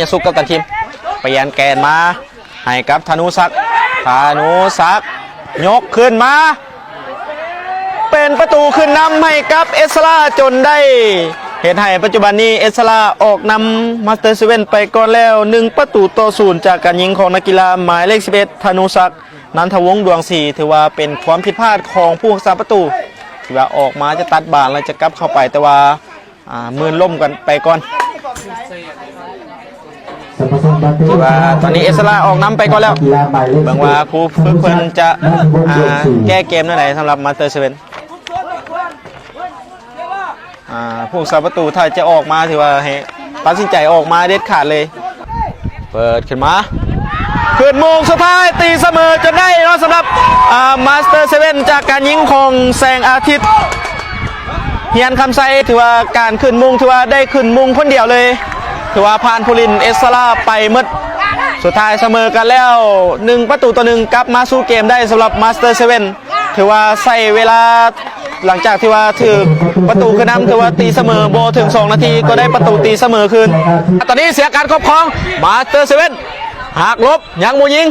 ยสุกกับตันทีมเปลี่ยนแกนมาให้กับธนูศักดิ์ธนูศักดิ์ยกขึ้นมา เป็นประตูขึ้นนำให้กับเอสลาจนได้เหตุให้ปัจจุบันนี้เอสลาออกนำมาสเตอร์เซเว่นไปก่อนแล้วหนึ่งประตูต่อศูนย์จากการยิงของนักกีฬาหมายเลข 11ธนูศักดิ์นันทวงศ์ดวงศรีถือว่าเป็นความผิดพลาดของผู้รักษาประตูที่ว่าออกมาจะตัดบานแล้วจะกลับเข้าไปแต่ว่ามืนล่มกันไปก่อน ถือว่าตอนนี้เอสลาออกน้ำไปก่อนแล้วบางว่าครูฝึกเพิ่นจะอ่าแก้เกมนั่นไหนสำหรับมาสเตอร์เซเว่นผู้รักษาประตูถ้าจะออกมาถือว่าให้ตัดสินใจออกมาเด็ดขาดเลย เปิดขึ้นมาขึ้นมงสุดท้ายตีเสมอจนได้เนาะสำหรับมาสเตอร์เซเว่นจากการยิงของแสงอาทิตย์เฮียนคำไซถือว่าการขึ้นมุงถือว่าได้ขึ้นมุงคนเดียวเลย ถือว่าผ่านพูลินเอสลาไปหมดสุดท้ายเสมอกันแล้วหนึ่งประตูต่อหนึ่งกลับมาสู้เกมได้สำหรับมาสเตอร์เซเว่นถือว่าใส่เวลาหลังจากที่ว่าถือประตูคืนน้ำถือว่าตีเสมอโบถึง 2 นาทีก็ได้ประตูตีเสมอคืน ตอนนี้เสียการครอบครองมาสเตอร์เซเว่นหักลบยังมูยิง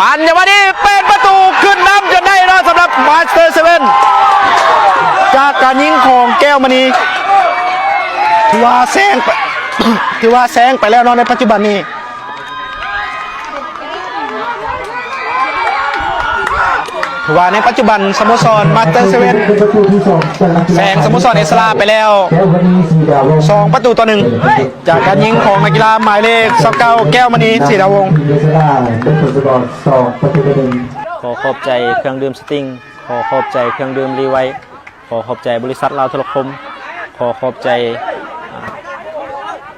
ปันอย่างวันนี้เป็นประตูขึ้นน้ำจนได้แล้วสำหรับมาสเตอร์เซเว่นจากการยิงของแก้วมณีถือว่าแซง ไปถือว่าแซงไปแล้วเนาะในปัจจุบันนี้ถือว่าในปัจจุบันสโมสรมาสเตอร์เซเว่นแซงสโมสรเอสลาไปแล้วสองประตูต่อหนึ่งจากการยิงของนักกีฬาหมายเลขสเก้าแก้วมณีศรีดาวงศ์เอสลาเป็นผลสกอร์สองประตูต่อหนึ่งขอขอบใจเครื่องดื่มสติงขอขอบใจเครื่องดื่มรีไวท์ขอขอบใจบริษัทลาวโทรคม ขอขอบใจอ่า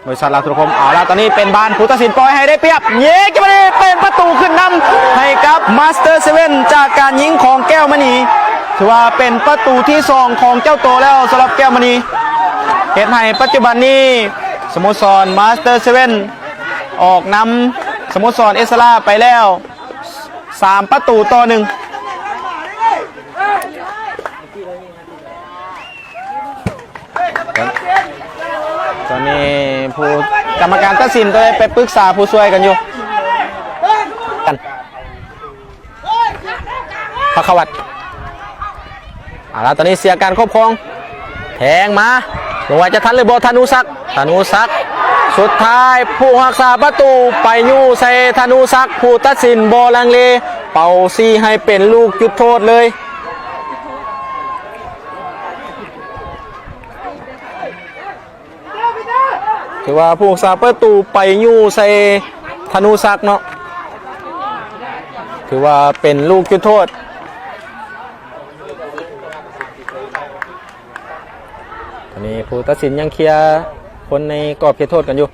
บริษัทลาวโทรคมเอาละตอนนี้เป็นบ้านผู้ตัดสินปล่อยให้ได้เปรียบ เย้กิบดีเป็นประตูขึ้นนำให้กับมาสเตอร์เซเว่นจากการยิงของแก้วมณีถือว่าเป็นประตูที่สองของเจ้าโตแล้วสำหรับแก้วมณีเหตุให้ปัจจุบันนี้สโมสรมาสเตอร์เซเว่นออกนำสโมสรเอสลาไปแล้ว 3 ประตูต่อหนึ่งตอนนี้ ผู้กรรมการตัดสินก็ได้ไปปรึกษาผู้ช่วยกันอยู่กันพระขวัตเอาละตอนนี้เสียการครอบครอง แทงมาลงไว้จะทันเลยบอธนูศักธนูศักสุดท้ายผู้รักษาประตูไปยู่ใส่ธนูศักผู้ตัดสินบอลังเล เป่าซีให้เป็นลูกจุดโทษเลย ถือว่าผู้รักษาประตูไปยู่ใส่ธนูศักเนาะถือว่าเป็นลูกจุดโทษตอนนี้ผู้ตัดสินยังเคลียร์คนในกรอบเขตโทษกันอยู่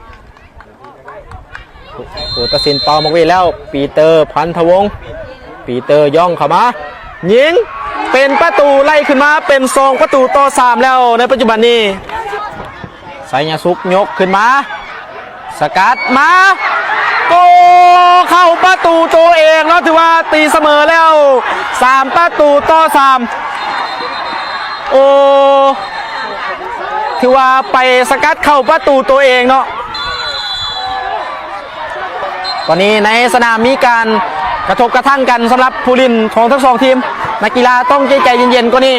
ผู้ตัดสินเป่ามาเวแล้ว ปีเตอร์พันธวงศ์ปีเตอร์ย่องเข้ามายิงเป็นประตูไล่ขึ้นมาเป็นสองประตูต่อสามแล้วในปัจจุบันนี้ ไซยาสุกยกขึ้นมา สกัดมาโกเข้าประตูตัวเองแล้วถือว่าตีเสมอแล้วสามประตูต่อสามโอ้ถือว่าไปสกัดเข้าประตูตัวเองเนาะตอนนี้ในสนามมีการกระทบกระทั่งกันสำหรับผู้ลินของทั้งสองทีม นักกีฬาต้องใจเย็นๆกว่านี้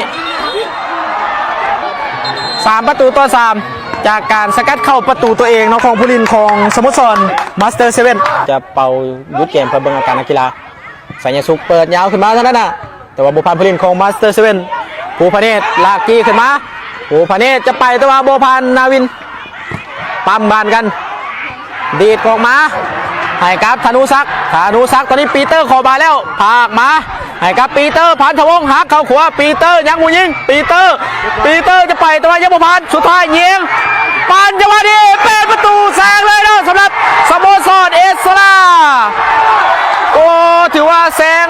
สามประตูต่อสาม จากการสกัดเข้าประตูตัวเองเนาะของผู้ลินของสโมสรมาสเตอร์เซเว่นจะเป่ายุดเกมเพื่อเบิ่งอาการนักกีฬาสัญญาสุกเปิดยาวขึ้นมาเท่านั้นน่ะแต่ว่าบุพันผู้ลินของมาสเตอร์เซเว่นภูพเนตรลากกี้ขึ้นมาโอ้พเนตจะไปตัวโบพันนาวินปั๊มบานกัน ดีดออกมาให้กับธนูศักดิ์ธนูศักดิ์ตอนนี้ปีเตอร์ขอบาแล้วผากมาให้กับปีเตอร์พันธวงศ์หักเข้าขวาปีเตอร์ยังมูยิงปีเตอร์ ปีเตอร์จะไปตัวยังโบพันสุดท้ายยิง ปานจังหวะนี้เป็นประตูแซงเลยนะสำหรับสโมสรเอสลาโอ้ถือว่าแซง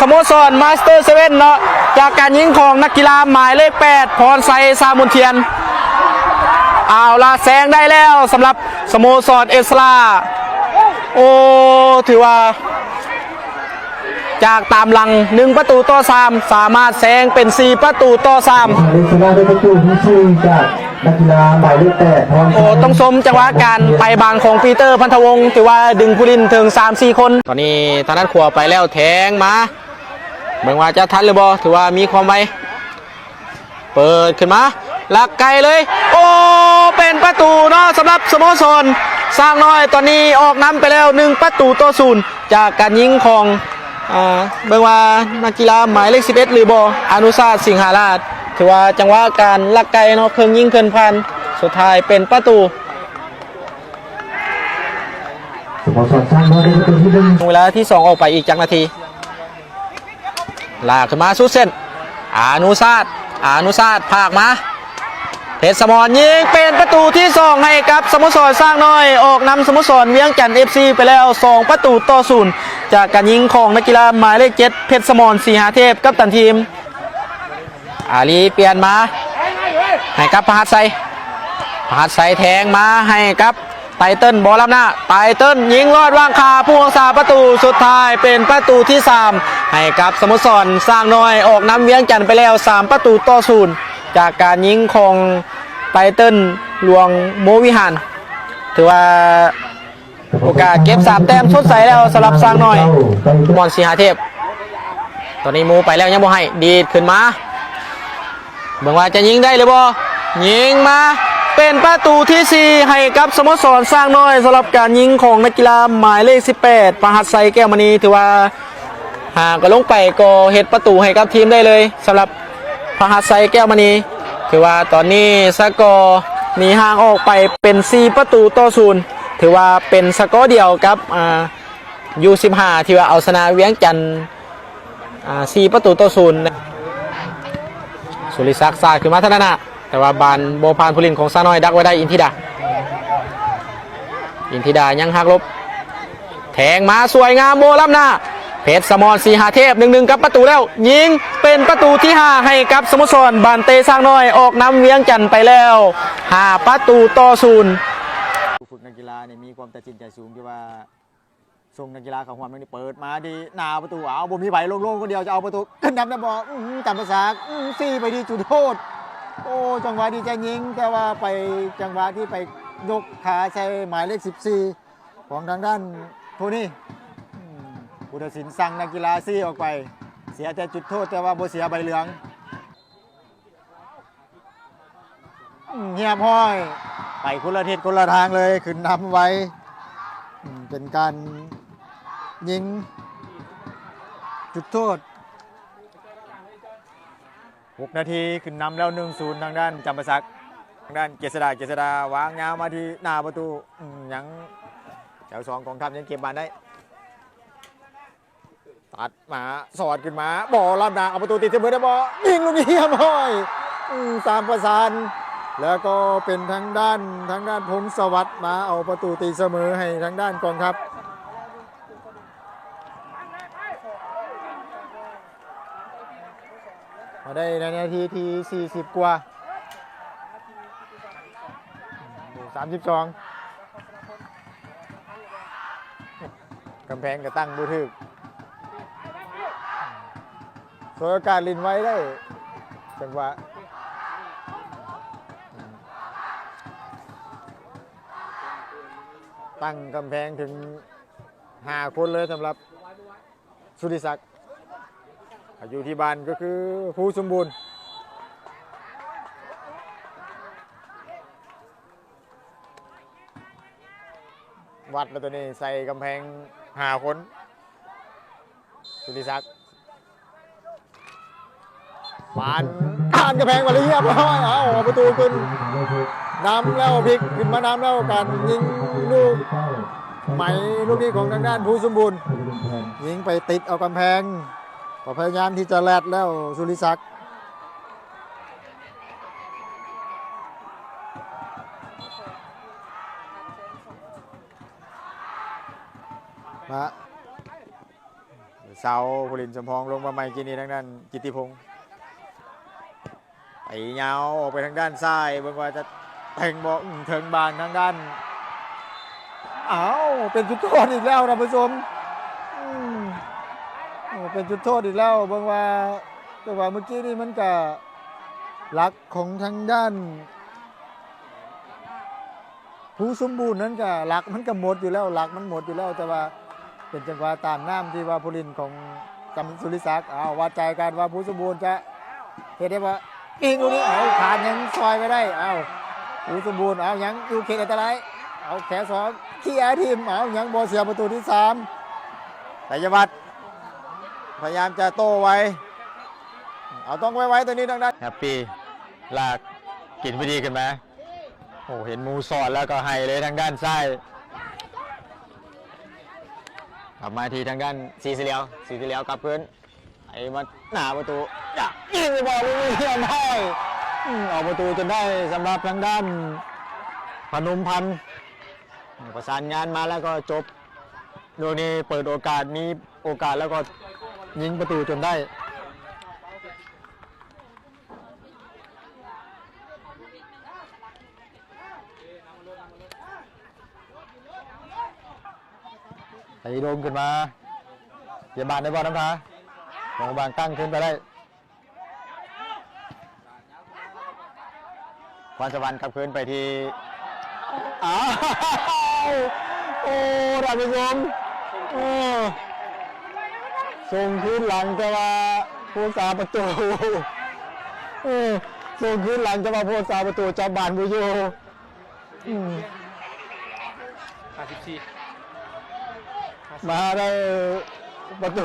สโมสรมาสเตอร์เซเว่นเนาะจากการยิงของนักกีฬาหมายเลข 8 พรไซซามุนเทียนเอาละแซงได้แล้วสำหรับสโมสรเอสลาโอ้ถือว่า จากตามหลัง 1 ประตูต่อ 3 สามารถแซงเป็น 4 ประตูต่อ 3 เอสลาได้ประตูที่สี่จากนักกีฬาหมายเลขแปดพรโอ้ต้องชมจังหวะการไปบางของปีเตอร์พันธวงศ์ถือว่าดึงผู้ลินถึง3-4 คน ตอนนี้ทางด้านขวาไปแล้วแทงมาเบิ่งว่าจะทันหรือบ่ถือว่ามีความไวเปิดขึ้นมาลักไกลเลย โอ้เป็นประตูเนาะสำหรับสโมสรสร้างน้อยตอนนี้ออกน้ำไปแล้ว1ประตูต่อศูนย์จากการยิงของอ่าเบิ่งว่านักกีฬาหมายเลข11หรือบ่อนุสาสสิงหาราช ถือว่าจังหวะการลักไกลเนาะเครื่องยิงเคินพัน สุดท้ายเป็นประตูสโมสรสร้างน้อยได้ประตูที่หนึ่งเวลาที่ 2 ออกไปอีกจักนาทีลากขึ้นมาสุดเส้น อานุซาตอานุซาตภาคมาเพชรสมรยิงเป็นประตูที่ 2 ให้กับสโมสรสร้างน้อย ออกนำสโมสรเวียงจันทร์เอฟซีไปแล้ว 2 ประตูต่อศูนย์จากการยิงของนักกีฬาหมายเลขเจ็ดเพชรสมรสีหาเทพกับตันทีม อาลีเปลี่ยนมา ให้กับพหัสไซพหัสไซแทงมาให้กับไตเติ้ลบอลลับหน้าไตเติ้ลยิงลอดว่างคาผู้รักษาประตูสุดท้ายเป็นประตูที่ 3 ให้กับสโมสรสร้างน้อยออกน้ำเวียงจันไปแล้ว 3 ประตูต่อศูนย์จากการยิงของไตเติ้ลลวงโมวิหารถือว่าโอกาสเก็บสามแต้มสดใสแล้วสำหรับสร้างน้อยมอนสีหาเทพ ตอนนี้มูไปแล้วยังบ่ให้ ดีดขึ้นมา เบิ่งว่าจะยิงได้หรือบ่ยิงมา เป็นประตูที่ 4 ให้กับสโมสรสร้างน้อยสำหรับการยิงของนักกีฬาหมายเลข 18 ประหัสไซแก้วมณีถือว่าหากก็ลงไปก็เฮ็ดประตูให้กับทีมได้เลยสำหรับประหัสไซแก้วมณีถือว่าตอนนี้สกอร์หนีห่างออกไปเป็น 4 ประตูต่อศูนย์ถือว่าเป็นสกอร์เดียวกับอ่ายู15ที่ว่าเอาชนะเวียงจันทร์อ่า4ประตูต่อศูนย์ สุริศักดิ์สาดขึ้นมาท่านนะแต่ว่าบานโบพานพุลินของซาน้อยดักไว้ได้อินทิดา อินทิดายังหักลบ แทงมาสวยงามโบล้ำหน้าเพชรสมรสีหาเทพหนึ่งหนึ่งกับประตูแล้ว ยิงเป็นประตูที่ 5 ให้กับสโมสรบานเตสร้างน้อยออกนำเวียงจันทร์ไปแล้ว5ประตูต่อศูนย์ฝึกนักกีฬาเนี่ยมีความตัดสินใจสูงที่ว่า ส่งนักกีฬาเขาความนี่เปิดมาดีหนาประตูเอาบ่มีไผโล่งๆคนเดียวจะเอาประตูขึ้นนำได้บอื้อหือจำภาษาซี่ไปดีจุดโทษ โอ้จังหวะดีใจยิง แต่ว่าไปจังหวะที่ไปยกขาใช้หมายเลข 14 ของทางด้านโทนี่อืมผู้ตัดสินสั่งนักกีฬาซี่ออกไป เสียแต่จุดโทษแต่ว่าโบเสียใบเหลืองเงียบห้อย ไปคนละทิศคนละทางเลยขึ้นนำไว้ เป็นการ ยิง จุดโทษ 6 นาทีขึ้นนำแล้ว 1 0 ทางด้านจำปาสักทางด้านเกษดาเกษดาวางยาวมาที่หน้าประตูอืมยังแถวสองของทัพยังเก็บบานได้ ตัดมาสอดขึ้นมาบอลรับนาเอาประตูติดเสมอได้บอยิงลูกนี้เยี่ยมห้อยอืมสามประสาน แล้วก็เป็นทางด้านทางด้านพงศวัสดมาเอาประตูตีเสมอให้ทางด้านกองทัพ มาได้ในนาทีที่ 40 กว่าสามสิบสองกำแพงก็ตั้งบูทึกโซยโอกาสลินไว้ได้ จังหวะตั้งกำแพงถึงหาคนเลยสำหรับสุริศักดิ์ อยู่ที่บ้านก็คือผู้สมบูรณ์วัดแล้วตัวนี้ใส่กำแพงหาคนสุริศักดิ์ปานผ่านกำแพงมาเลยเรียบร้อยเอาออกประตูขึ้นน้ำแล้วพลิกขึ้นมาน้ำแล้วกันยิงลูกไหมลูกนี้ของทางด้านผู้สมบูรณ์ยิงไปติดเอากำแพง ก็พยายามที่จะแลดแล้วสุริศักดิ์มาเสาผลินสมพองลงมาใหม่กินนี้ทางด้านกิตติพงศ์ไปยาวออกไปทางด้านซ้ายเบิ่งว่าจะแทงบอลเทิงบานทางด้านอ้าวเป็นจุดโทษอีกแล้วนะผู้ชมม เป็นจุดโทษอีกแล้วเบิ่งว่าแต่ว่าเมื่อกี้นี่มันก็หลักของทางด้าน ผู้สมบูรณ์นั้นก็หลักมันก็หมดอยู่แล้วหลักมันหมดอยู่แล้ว แต่ว่าเป็นจังหวะตามน้ำที่ว่าผู้ลินของจำสุริศักดิ์เอาวัดใจกันว่าผู้สมบูรณ์จะเห็นได้ว่าอิงตรงนี้เอาขาดยังซอยไปได้เอาผู้สมบูรณ์เอายังอยู่เขตอันตรายเอาแขนสองเคลียร์ทีมเอายังบอเสียประตูที่สามแต่ยวัฒน์ พยายามจะโต้ไว้ เอาต้องไว้ไว้ตัวนี้ทางด้านแฮปปี้ลากกินพอดีขึ้นไหมโอ้เห็นมูสอดแล้วก็ให้เลยทางด้านซ้ายกลับมาทีทางด้านสีเสียวสีเสียวกลับพื้นไอ้มาหน้าประตูอยากยิงบอลลูกนี้ได้ออกประตูจนได้สำหรับทางด้านพนมพันธ์ประสานงานมาแล้วก็จบโดยนี้เปิดโอกาสมีโอกาสแล้วก็ ยิงประตูจนได้ ไอ้โดมขึ้นมาเยียบานได้บอลน้ำทาลงบางตั้งขึ้นไปได้พรสวรรค์ขับขึ้นไปที่อ้าวโอ้ท่านผู้ชมโอ้ ส่งขึ้นหลังแต่ว่าผู้สาประตูเออส่งขึ้นหลังแต่ว่าผู้สาประตูจอบบานบุโยอืม54มาได้ประตู